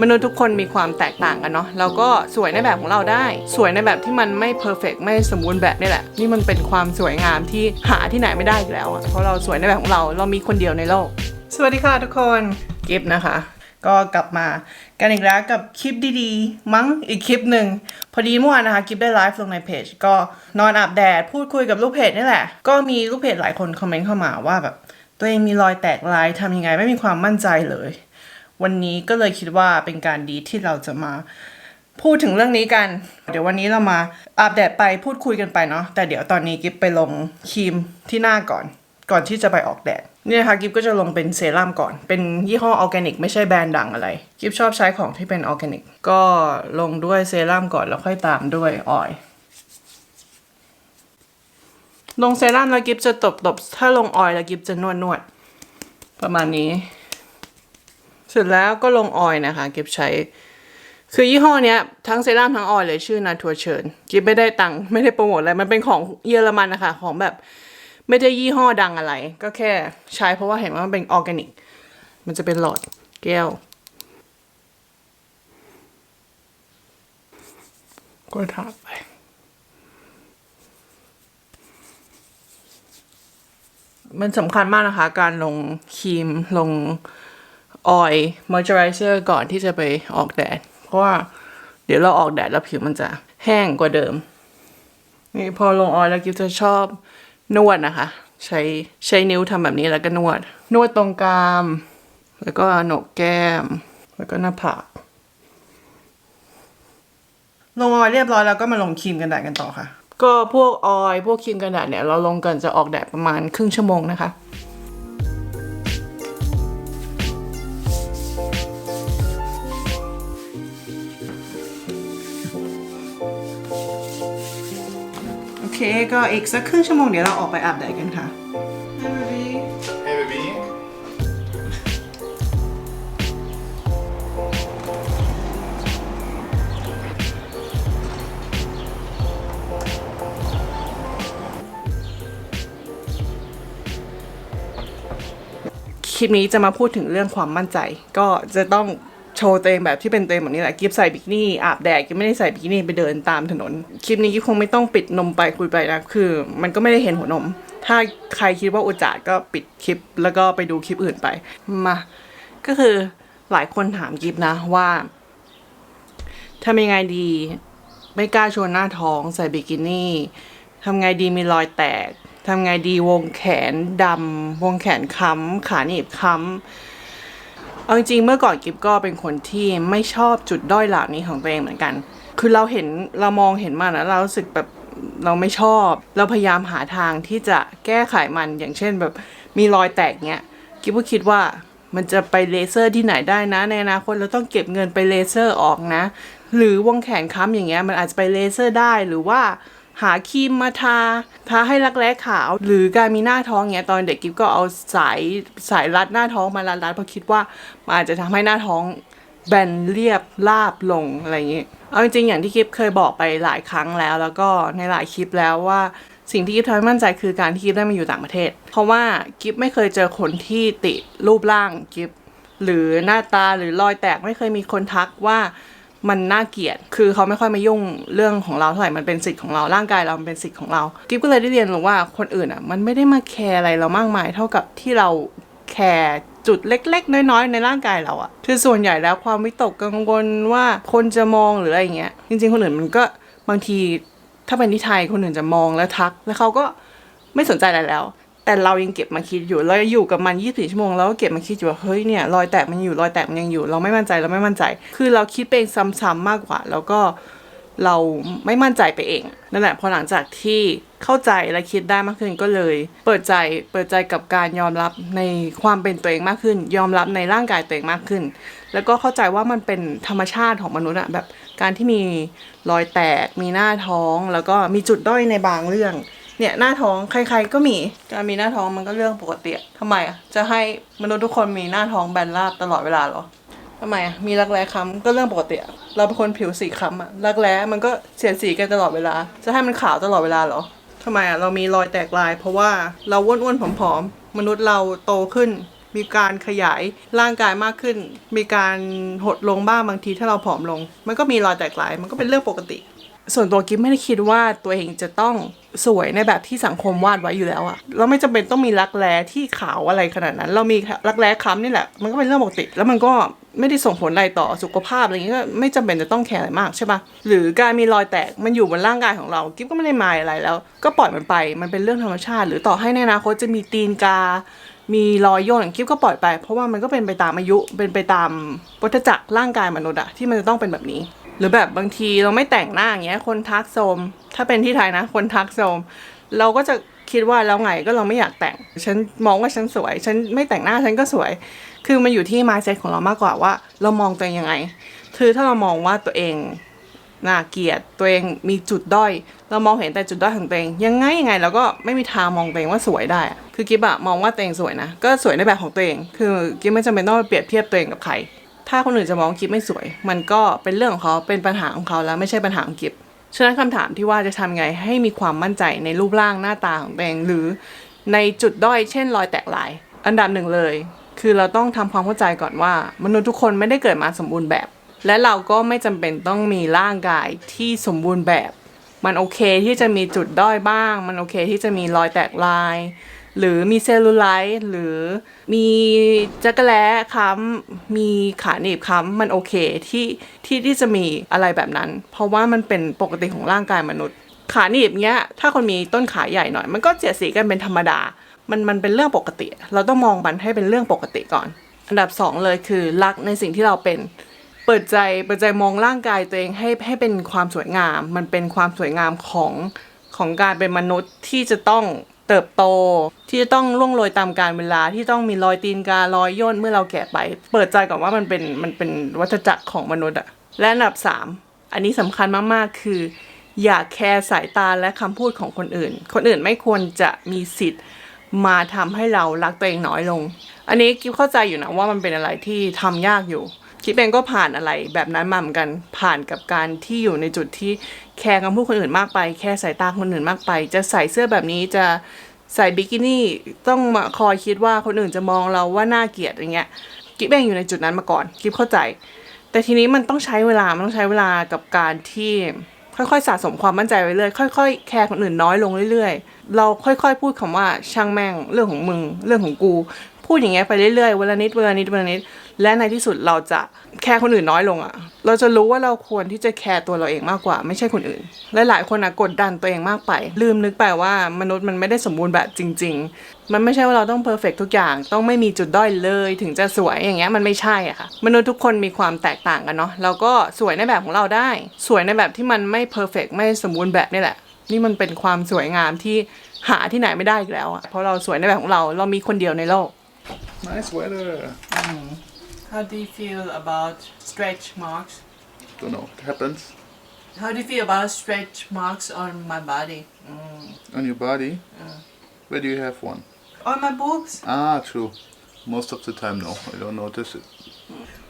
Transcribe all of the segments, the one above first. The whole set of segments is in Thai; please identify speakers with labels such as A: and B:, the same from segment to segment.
A: มนุษย์ทุกคนมีความแตกต่างกันเนาะเราก็สวยในแบบของเราได้ สวยในแบบที่มันไม่เพอร์เฟกไม่สมบูรณ์แบบนี่แหละ นี่มันเป็นความสวยงามที่หาที่ไหนไม่ได้อีกแล้วอะเพราะเราสวยในแบบของเราเรามีคนเดียวในโลก สวัสดีค่ะทุกคนกิฟนะคะ ก็กลับมากันอีกแล้วกับคลิปดีๆ มั้งอีกคลิปหนึ่งพอดีเมื่อวานนะคะกิฟได้ไลฟ์ลงในเพจก็นอนอาบแดดพูดคุยกับลูกเพจนี่แหละ ก็มีลูกเพจหลายคนคอมเมนต์เข้ามาว่าแบบตัวเองมีรอยแตกลายทำยังไงไม่มีความมั่นใจเลย วันนี้ก็เลยคิดว่าเป็นการดีที่เราจะมาพูดถึงเรื่องนี้กัน เดี๋ยววันนี้เรามาอาบแดดไปพูดคุยกันไปเนาะแต่เดี๋ยวตอนนี้กิฟไปลงครีมที่หน้าก่อน ก่อนที่จะไปออกแดดเนี่นะคะกิฟก็จะลงเป็นเซรั่มก่อน เป็นยี่ห้อออร์แกนิกไม่ใช่แบรนด์ดังอะไร กิฟชอบใช้ของที่เป็นออร์แกนิก ก็ลงด้วยเซรั่มก่อนแล้วค่อยตามด้วยออยล์ลงเซรั่มแล้วกิฟจะตบตบๆถ้าลงออยล์แล้วกิฟจะนวดนวดๆประมาณนี้ เสร็จแล้วก็ลงออยล์นะคะกิฟใช้ คือยี่ห้อเนี้ยทั้งเซรั่มทั้งออยล์เลยชื่อนาทัวเชิญกิฟไม่ได้ตังค์ไม่ได้โปรโมทอะไรมันเป็นของเยอรมันนะคะ ของแบบไม่ได้ยี่ห้อดังอะไร ก็แค่ใช้เพราะว่าเห็นว่ามันเป็นออร์แกนิก มันจะเป็นหลอดแก้วก็ทาไปมันสำคัญมากนะคะ การลงครีมลง ออยล์มอยเจอไรเซอร์ก่อนที่จะไปออกแดด เพราะว่าเดี๋ยวเราออกแดดแล้วผิวมันจะแห้งกว่าเดิม นี่พอลงออยล์แล้วกิฟจะชอบนวดนะคะ ใช้ใช้นิ้วทำแบบนี้แล้วก็นวด นวดตรงกราม แล้วก็โหนกแก้ม แล้วก็หน้าผากลงออยเรียบร้อยแล้วก็มาลงครีมกันแดดกันต่อค่ะ ก็พวกออยพวกครีมกันแดดเนี่ยเราลงกันจะออกแดดประมาณครึ่งชั่วโมงนะคะ ก็อีกสักครึ่งชั่วโมงเดี๋ยวเราออกไปอาบแดดกันค่ะ
B: Hey baby.
A: คลิปนี้จะมาพูดถึงเรื่องความมั่นใจ ก็จะต้อง โชว์ตัวเองแบบที่เป็นตัวเองแบบนี้แหละกิฟใส่บิกินี่อาบแดดกิฟไม่ได้ใส่บิกินี่ไปเดินตามถนน คลิปนี้กิฟคงไม่ต้องปิดนมไปคุยไปนะคือ มันก็ไม่ได้เห็นหัวนม ถ้าใครคิดว่าอุจจาระก็ปิดคลิป แล้วก็ไปดูคลิปอื่นไปมาก็คือหลายคนถามกิฟนะว่าทำยังไงดีไม่กล้าโชว์หน้าท้องใส่บิกินี่ทำไงดีมีรอยแตกทำไงดีวงแขนดำวงแขนค้ำขาหนีบค้ำ เอาจริงๆเมื่อก่อนกิฟก็เป็นคนที่ไม่ชอบจุดด้อยเหล่านี้ของตัวเองเหมือนกัน คือเราเห็นเรามองเห็นมันแล้วเรารู้สึกแบบเราไม่ชอบ เราพยายามหาทางที่จะแก้ไขมันอย่างเช่นแบบมีรอยแตกเนี้ยกิฟก็คิดว่ามันจะไปเลเซอร์ที่ไหนได้นะ ในอนาคตเราต้องเก็บเงินไปเลเซอร์ออกนะ หรือวงแขนค้ำอย่างเงี้ยมันอาจจะไปเลเซอร์ได้หรือว่า หาครีมมาทา ทาให้รักแร้ขาว หรือการมีหน้าท้องเงี้ยตอนเด็กกิฟก็เอาสายสายรัดหน้าท้องมารัดๆเพราะคิดว่ามันอาจจะทำให้หน้าท้องแบนเรียบราบลงอะไรอย่างงี้ เอาจริงๆอย่างที่กิฟเคยบอกไปหลายครั้งแล้ว แล้วก็ในหลายคลิปแล้วว่าสิ่งที่กิฟทำให้มั่นใจคือการที่กิฟได้มาอยู่ต่างประเทศ เพราะว่ากิฟไม่เคยเจอคนที่ติรูปร่างกิฟหรือหน้าตาหรือรอยแตกไม่เคยมีคนทักว่า มันน่าเกลียด คือเขาไม่ค่อยมายุ่งเรื่องของเราเท่าไหร่ มันเป็นสิทธิ์ของเรา ร่างกายเรามันเป็นสิทธิ์ของเรา กิฟก็เลยได้เรียนรู้ว่าคนอื่นอะ มันไม่ได้มาแคร์อะไรเรามากมาย เท่ากับที่เราแคร์จุดเล็ก ๆ น้อย ๆ ในร่างกายเราอะคือส่วนใหญ่แล้วความวิตกกังวลว่าคนจะมองหรืออะไรเงี้ย จริง ๆ คนอื่นมันก็บางทีถ้าเป็นที่ไทยคนอื่นจะมองแล้วทัก แล้วเขาก็ไม่สนใจอะไรแล้ว แต่เรายังเก็บมาคิดอยู่เราอยู่กับมัน 24 ชั่วโมงแล้วก็เก็บมาคิดอยู่ว่าเฮ้ยเนี่ยรอยแตกมันอยู่รอยแตกมันยังอยู่ เราไม่มั่นใจเราไม่มั่นใจ คือเราคิดไปเองซ้ำๆมากกว่า แล้วก็เราไม่มั่นใจไปเองนั่นแหละพอหลังจากที่เข้าใจและคิดได้มากขึ้นก็เลย เปิดใจเปิดใจกับการยอมรับในความเป็นตัวเองมากขึ้น ยอมรับในร่างกายตัวเองมากขึ้น แล้วก็เข้าใจว่ามันเป็นธรรมชาติของมนุษย์อะแบบการที่มีรอยแตกมีหน้าท้อง แล้วก็มีจุดด้อยในบางเรื่อง เนี่ยหน้าท้องใครๆก็มีการมีหน้าท้องมันก็เรื่องปกติอะทำไมอะจะให้มนุษย์ทุกคนมีหน้าท้องแบนราบตลอดเวลาหรอทำไมอะมีรักแร้ค้ำก็เรื่องปกติเราเป็นคนผิวสีค้ำอะรักแร้มันก็เสียดสีกันตลอดเวลา จะให้มันขาวตลอดเวลาหรอทำไมอะเรามีรอยแตกลาย เพราะว่าเราอ้วนๆผอมๆมนุษย์เราโตขึ้น มีการขยายร่างกายมากขึ้น มีการหดลงบ้างบางทีถ้าเราผอมลง มันก็มีรอยแตกลาย มันก็เป็นเรื่องปกติ ส่วนตัวกิ๊บไม่ได้คิดว่าตัวเองจะต้องสวยในแบบที่สังคมวาดไว้อยู่แล้วอะเราไม่จำเป็นต้องมีรักแร้ที่ขาวอะไรขนาดนั้น เรามีรักแร้ค้ำนี่แหละ มันก็เป็นเรื่องปกติ แล้วมันก็ไม่ได้ส่งผลอะไรต่อสุขภาพอะไรอย่างเงี้ยก็ไม่จำเป็นจะต้องแคร์อะไรมากใช่ปะหรือการมีรอยแตกมันอยู่บนร่างกายของเรากิ๊บก็ไม่ได้มายอะไรแล้ว ก็ปล่อยมันไป มันเป็นเรื่องธรรมชาติ หรือต่อให้ในอนาคตจะมีตีนกา มีรอยย่นกิ๊บก็ปล่อยไป เพราะว่ามันก็เป็นไปตามอายุ เป็นไปตามวัฏจักรร่างกายมนุษย์อะที่มันจะต้องเป็นแบบนี้ หรือแบบบางทีเราไม่แต่งหน้าอย่างเงี้ย คนทักโทรมถ้าเป็นที่ไทยนะ คนทักโทรมเราก็จะคิดว่าแล้วไงก็เราไม่อยากแต่ง ฉันมองว่าฉันสวย ฉันไม่แต่งหน้าฉันก็สวย คือมันอยู่ที่ mindset ของเรามากกว่าว่า เรามองตัวเองยังไง คือถ้าเรามองว่าตัวเองน่าเกลียดตัวเองมีจุดด้อย เรามองเห็นแต่จุดด้อยของตัวเอง ยังไงยังไงเราก็ไม่มีทางมองตัวเองว่าสวยได้ คือกิ๊บอะมองว่าตัวเองสวยนะ ก็สวยในแบบของตัวเอง คือกิ๊บไม่จำเป็นต้องเปรียบเทียบตัวเองกับใคร ถ้าคนอื่นจะมองกิ๊บไม่สวย มันก็เป็นเรื่องของเขาเป็นปัญหาของเขาแล้วไม่ใช่ปัญหาของกิ๊บฉะนั้นคำถามที่ว่าจะทำไงให้มีความมั่นใจในรูปร่างหน้าตาของตัวเองหรือในจุดด้อยเช่นรอยแตกลาย อันดับหนึ่งเลย คือเราต้องทำความเข้าใจก่อนว่า มนุษย์ทุกคนไม่ได้เกิดมาสมบูรณ์แบบ และเราก็ไม่จำเป็นต้องมีร่างกายที่สมบูรณ์แบบ มันโอเคที่จะมีจุดด้อยบ้าง มันโอเคที่จะมีรอยแตกลาย หรือมีเซลลูไลท์หรือมีจักรแล้ค้ำมีขาหนีบค้ำมันโอเคที่ที่ที่จะมีอะไรแบบนั้น เพราะว่ามันเป็นปกติของร่างกายมนุษย์ ขาหนีบเนี้ย ถ้าคนมีต้นขาใหญ่หน่อย มันก็เสียดสีกันเป็นธรรมดา มันมันเป็นเรื่องปกติ เราต้องมองมันให้เป็นเรื่องปกติก่อน อันดับสองเลยคือรักในสิ่งที่เราเป็นเปิดใจเปิดใจมองร่างกายตัวเองให้ให้เป็นความสวยงาม มันเป็นความสวยงามของของการเป็นมนุษย์ที่จะต้อง เติบโต ที่จะต้องล่วงโรยตามการเวลาที่ต้องมีรอยตีนการอยย่นเมื่อเราแก่ไป เปิดใจก่อนว่ามันเป็นมันเป็นวัฏจักรของมนุษย์อะและอันดับสามอันนี้สำคัญมากๆ คือ อย่าแคร์สายตาและคำพูดของคนอื่น คนอื่นไม่ควรจะมีสิทธิ์มาทำให้เรารักตัวเองน้อยลง อันนี้กิ๊บเข้าใจอยู่นะว่ามันเป็นอะไรที่ทำยากอยู่ กิ๊บเองก็ผ่านอะไรแบบนั้นมาเหมือนกันผ่านกับการที่อยู่ในจุดที่แคร์คำพูดคนอื่นมากไป แคร์สายตาคนอื่นมากไป จะใส่เสื้อแบบนี้จะใส่บิกินี่ต้องมาคอยคิดว่าคนอื่นจะมองเราว่าน่าเกลียดอย่างเงี้ยกิ๊บเองอยู่ในจุดนั้นมาก่อนกิ๊บเข้าใจ แต่ทีนี้มันต้องใช้เวลามันต้องใช้เวลากับการที่ค่อยๆสะสมความมั่นใจไว้เรื่อยค่อยๆ แคร์คนอื่นน้อยลงเรื่อยๆ เราค่อยๆ พูดคำว่าช่างแม่งเรื่องของมึง เรื่องของกู พูดอย่างเงี้ยไปเรื่อยๆเวละนิดเวละนิดเวละนิด และในที่สุดเราจะแคร์คนอื่นน้อยลงอะ่ะ เราจะรู้ว่าเราควรที่จะแคร์ตัวเราเองมากกว่า ไม่ใช่คนอื่น และหลายคนอะกดดันตัวเองมากไป ลืมนึกไปว่ามนุษย์มันไม่ได้สมบูรณ์แบบจริง ๆ มันไม่ใช่ว่าเราต้องเพอร์เฟกทุกอย่าง ต้องไม่มีจุดด้อยเลย ถึงจะสวยอย่างเงี้ยมันไม่ใช่อะค่ะ มนุษย์ทุกคนมีความแตกต่างกันเนาะเราก็สวยในแบบของเราได้ สวยในแบบที่มันไม่เพอร์เฟกไม่สมบูรณ์แบบนี่แหละ นี่มันเป็นความสวยงามที่หาที่ไหนไม่ได้อีกแล้วอะเพราะเราสวยในแบบของเราเรามีคนเดียวในโลก
B: Nice weather.
A: How do you feel about stretch marks
B: Don't know. It happens
A: How do you feel about stretch marks on my body
B: on your body. Yeah. Where do you have one?
A: on my boobs
B: Ah, true. Most of the time, no. I don't notice it.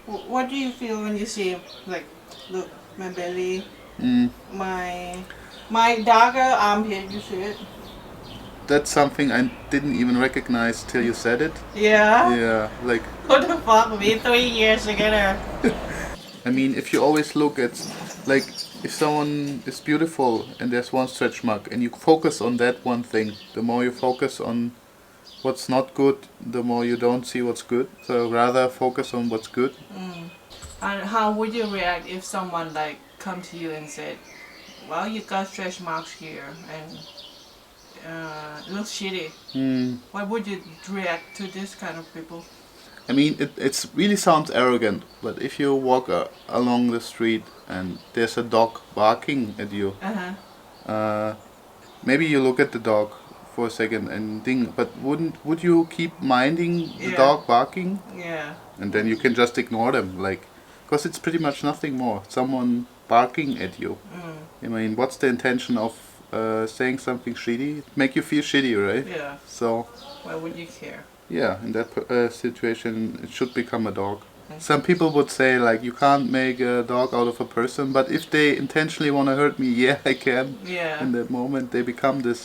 A: Wh- What do you feel when you see like look my belly,
B: Mm,
A: my my darker armpit? You see it?
B: That's something I didn't even recognize till you said it.
A: Yeah.
B: Yeah, like
A: What the fuck? We three years together.
B: I mean, if you always look at, like, if someone is beautiful and there's one stretch mark and you focus on that one thing, the more you focus on what's not good, the more you don't see what's good. So rather focus on what's good. Mm.
A: And how would you react if someone like come to you and said, "Well, you got stretch marks here and uh, it looks shitty."
B: Hmm.
A: What would you react to this kind of people?
B: I mean, it it's really sounds arrogant, but if you walk uh, along the street and there's a dog barking at you,
A: Uh huh.
B: uh, maybe you look at the dog for a second and think, but wouldn't would you keep minding the
A: Yeah.
B: dog barking?
A: Yeah.
B: and then you can just ignore them like because it's pretty much nothing more someone barking at you i mean what's the intention of uh, saying something shitty make you feel shitty right
A: Yeah.
B: so
A: Why would you care?
B: yeah in that uh, situation it should become a dog some people would say like you can't make a dog out of a person but if they intentionally want to hurt me yeah i can
A: Yeah.
B: in that moment they become this